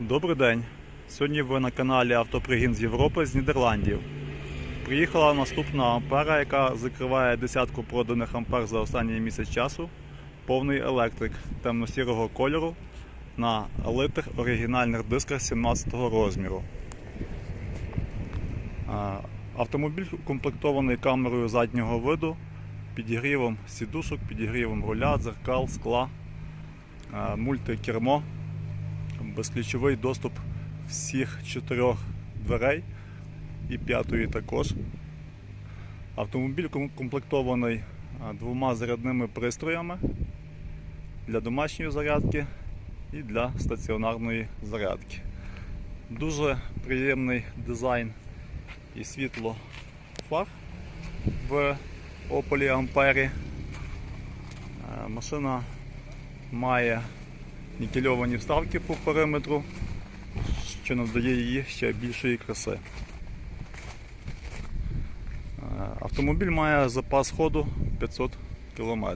Добрий день. Сьогодні ви на каналі Автопригін з Європи з Нідерландів. Приїхала наступна ампера, яка закриває десятку проданих ампер за останній місяць часу. Повний електрик темно-сірого кольору на литих оригінальних дисках 17 розміру. Автомобіль укомплектований камерою заднього виду, підігрівом сідушок, підігрівом руля, дзеркал, скла, мультикермо безключовий доступ всіх чотирьох дверей і п'ятої також. Автомобіль ком- комплектований двома зарядними пристроями для домашньої зарядки і для стаціонарної зарядки. Дуже приємний дизайн і світло фар в Opel Ampere. Е, Машина має нікельовані вставки по периметру, що надає її ще більшої краси. Е, Автомобіль має запас ходу 500 км.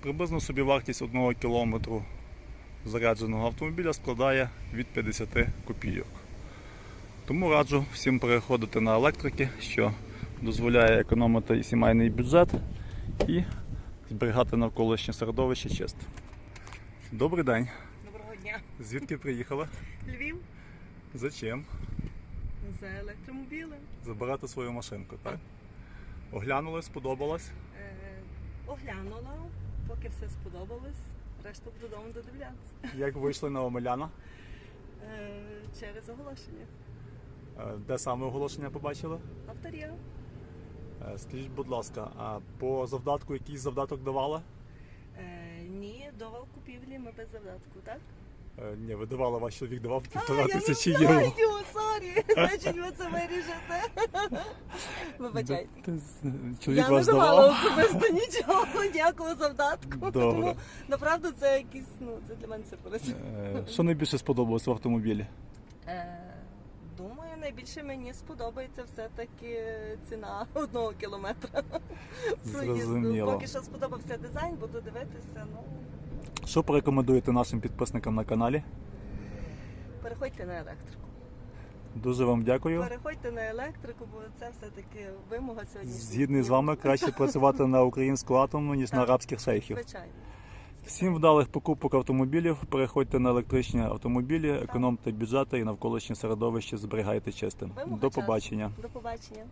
Приблизно собівартість 1 км зарядженого автомобіля складає від 50 копійок. Тому раджу всім переходити на електрики, що дозволяє економити і сімейний бюджет і зберігати навколишнє середовище чисте. Добрий день. Доброго дня. Звідки приїхали? Львів Зачем? за електромобілем. Забирати свою машинку, так? Оглянули, сподобалось. Е, оглянула, поки все сподобалось. Решту буду додому додивлятися. Як вийшли на Омеляна? Е, через оголошення. Е, Де саме оголошення побачили? Авторія. Е, Скажіть, будь ласка, а по завдатку якийсь завдаток давали? Е, ні, до купівлі ми без завдатку, так? Е, Ні, ви давали, ваш чоловік давав А, півтора я не тисячі знаю, євро. сорі. Значить, ви це виріжете. Вибачайте. З- Чоловік Я не вас давала давав? особисто нічого, ніякого завдатку. Добре. Тому направду це якийсь, ну, це для мене сюрприз. Е, Що найбільше сподобалось в автомобілі? Е, Думаю, найбільше мені сподобається все-таки ціна одного кілометра. проїзду. Зрозуміло. Поки що сподобався дизайн, буду дивитися. Ну, Що порекомендуєте нашим підписникам на каналі? переходьте на електрику. Дуже вам дякую. Переходьте на електрику, бо це все-таки вимога сьогодні. Згідний з вами краще працювати на українську атомну, ніж на арабських шейхів. Звичайно. Всім вдалих покупок автомобілів. Переходьте на електричні автомобілі, економте бюджети і навколишнє середовище зберігайте чистим. Вимога До часу. побачення. До побачення.